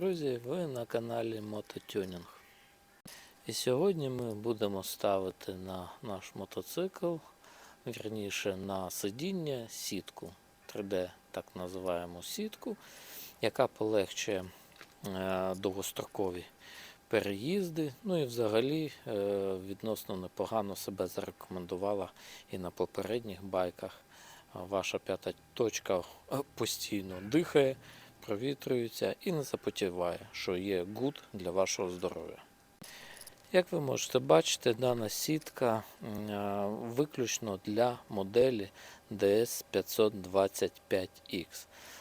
Друзі! Ви на каналі Мототюнінг. І сьогодні ми будемо ставити на наш мотоцикл, вірніше на сидіння сітку. 3D так називаємо сітку, яка полегшує е, довгострокові переїзди. Ну і взагалі е, відносно непогано себе зарекомендувала і на попередніх байках. Ваша п'ята точка е, постійно дихає, провітрюється і не запотіває, що є гуд для вашого здоров'я. Як ви можете бачити, дана сітка е, виключно для моделі DS525X.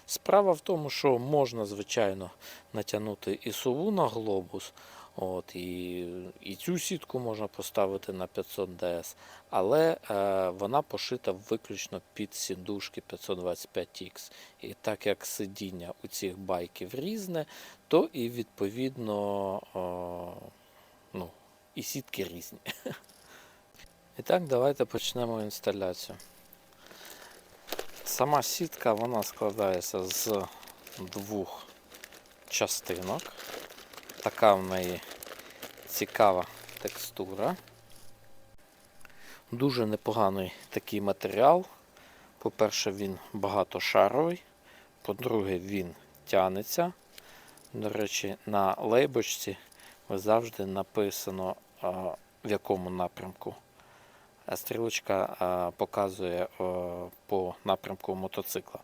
Справа в тому, що можна, звичайно, натягнути і суву на глобус, от, і, і цю сітку можна поставити на 500 DS, але е, вона пошита виключно під сідушки 525X. І так як сидіння у цих байків різне, то і відповідно о, ну, і сітки різні. І так, давайте почнемо інсталяцію. Сама сітка вона складається з двох частинок. Така в неї цікава текстура. Дуже непоганий такий матеріал. По-перше, він багатошаровий. По-друге, він тянеться. До речі, на лейбочці завжди написано, в якому напрямку. Стрілочка показує по напрямку мотоцикла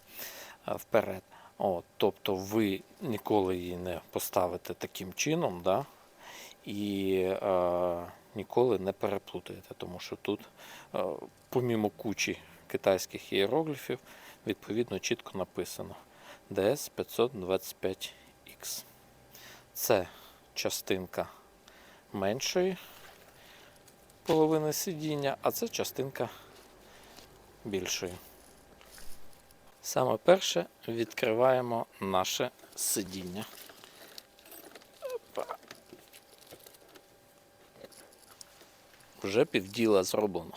вперед. От, тобто ви ніколи її не поставите таким чином, да? і е, ніколи не переплутаєте, тому що тут, е, помімо кучі китайських іерогліфів, відповідно чітко написано DS 525X. Це частинка меншої половини сидіння, а це частинка більшої. Саме перше відкриваємо наше сидіння. Вже півділа зроблено.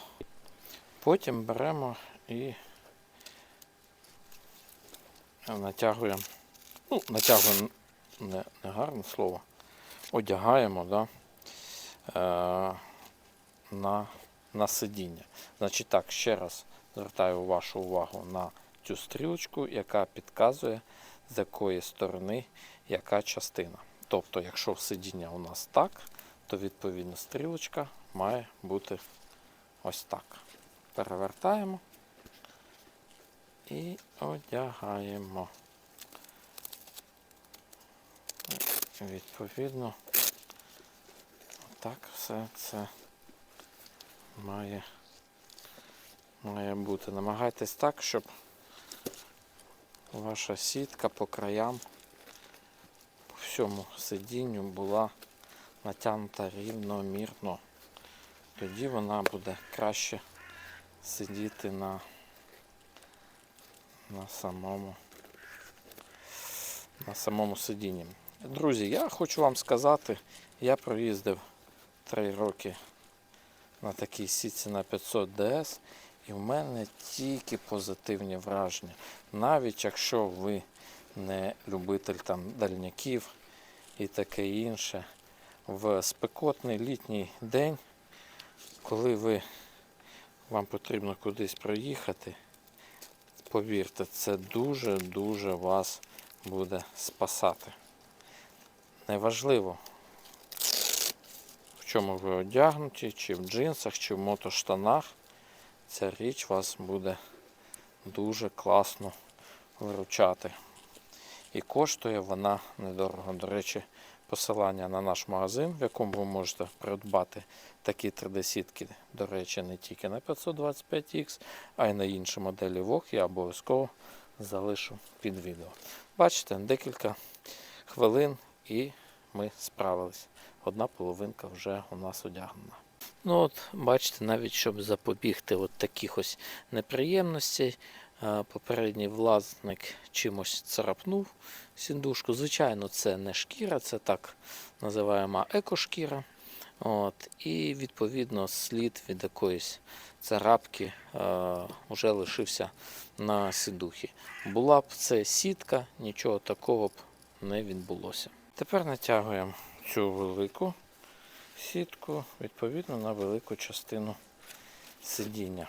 Потім беремо і натягуємо. Ну, натягуємо не, не гарне слово. Одягаємо да, е, на, на сидіння. Значить так, ще раз звертаю вашу увагу на цю стрілочку, яка підказує, з якої сторони яка частина. Тобто, якщо сидіння у нас так, то відповідно стрілочка має бути ось так. Перевертаємо і одягаємо. Відповідно, так все це має, має бути. Намагайтесь так, щоб ваша сітка по краям по всьому сидінню була натягнута рівномірно. Тоді вона буде краще сидіти на, на самому на самому сидінні. Друзі, я хочу вам сказати, я проїздив 3 роки на такій сітці на 500 DS, і в мене тільки позитивні враження. Навіть якщо ви не любитель там дальняків і таке інше, в спекотний літній день, коли ви, вам потрібно кудись проїхати, повірте, це дуже-дуже вас буде спасати. Неважливо, в чому ви одягнуті, чи в джинсах, чи в мотоштанах, ця річ вас буде дуже класно виручати. І коштує вона недорого. До речі, посилання на наш магазин, в якому ви можете придбати такі 3D-сітки, до речі, не тільки на 525X, а й на інші моделі VOG, я обов'язково залишу під відео. Бачите, декілька хвилин і ми справились. Одна половинка вже у нас одягнена. Ну от, бачите, навіть щоб запобігти от таких ось неприємностей, попередній власник чимось царапнув сіндушку. Звичайно, це не шкіра, це так називаємо екошкіра. От, і відповідно слід від якоїсь царапки е, лишився на сідухі. Була б це сітка, нічого такого б не відбулося. Тепер натягуємо цю велику сітку відповідно на велику частину сидіння.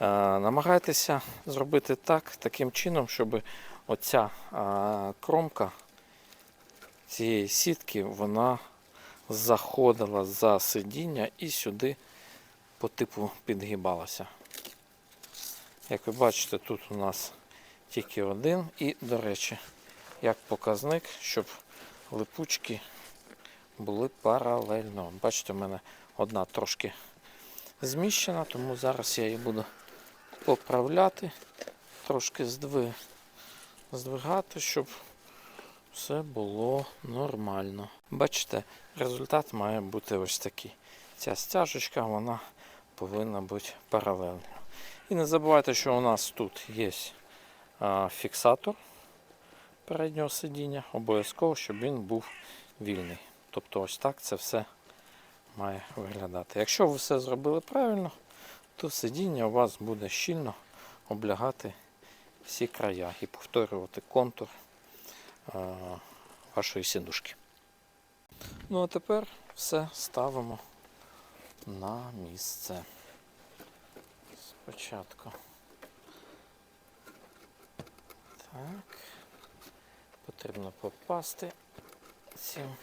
Е, намагайтеся зробити так, таким чином, щоб оця е, кромка цієї сітки вона заходила за сидіння і сюди по типу підгибалася. Як ви бачите, тут у нас тільки один. І, до речі, як показник, щоб липучки були паралельно. Бачите, у мене одна трошки зміщена, тому зараз я її буду поправляти, трошки здви... здвигати, щоб все було нормально. Бачите, результат має бути ось такий. Ця стяжечка вона повинна бути паралельно. І не забувайте, що у нас тут є фіксатор переднього сидіння, обов'язково, щоб він був вільний. Тобто ось так це все має виглядати. Якщо ви все зробили правильно, то сидіння у вас буде щільно облягати всі края і повторювати контур вашої сідушки. Ну а тепер все ставимо на місце. Спочатку. Так. Потрібно попасти цим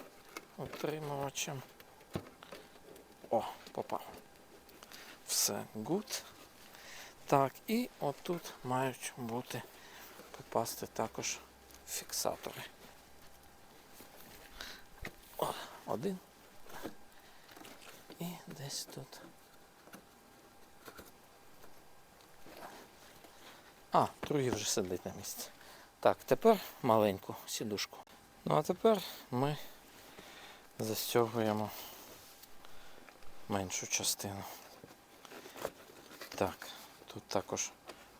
утримувачем. О, попав. Все, гуд. Так, і отут мають бути попасти також фіксатори. О, один. І десь тут. А, другий вже сидить на місці. Так, тепер маленьку сідушку. Ну а тепер ми застягуємо меншу частину. Так, тут також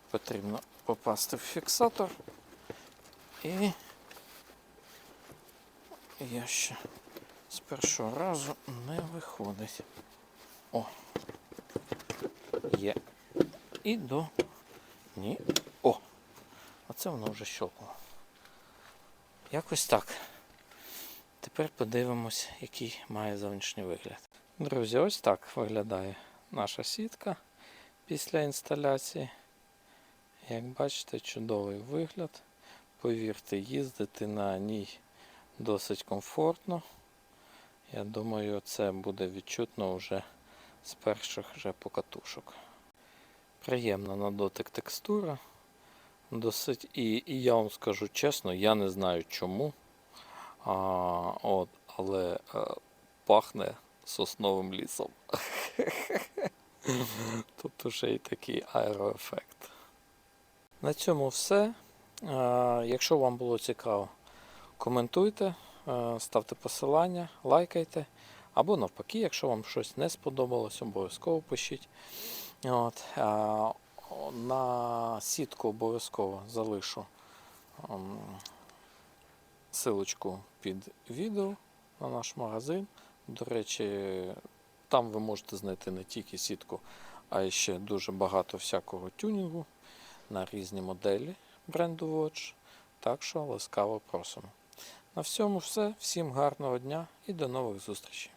потрібно попасти в фіксатор. І я ще з першого разу не виходить. О! Є. І до. Ні. О! Оце воно вже щокнуло. Якось так. Тепер подивимось, який має зовнішній вигляд. Друзі, ось так виглядає наша сітка після інсталяції. Як бачите, чудовий вигляд. Повірте, їздити на ній досить комфортно. Я думаю, це буде відчутно вже з перших вже покатушок. Приємна на дотик текстура. Досить і, і я вам скажу чесно, я не знаю чому. А, от, але е, пахне сосновим лісом. Тобто ще й такий аероефект. На цьому все. Е, якщо вам було цікаво, коментуйте, е, ставте посилання, лайкайте. Або навпаки, якщо вам щось не сподобалось, обов'язково пишіть. От, а, на сітку обов'язково залишу ем, силочку під відео на наш магазин. До речі, там ви можете знайти не тільки сітку, а й ще дуже багато всякого тюнінгу на різні моделі бренду Watch. Так що ласкаво просимо. На всьому все. Всім гарного дня і до нових зустрічей.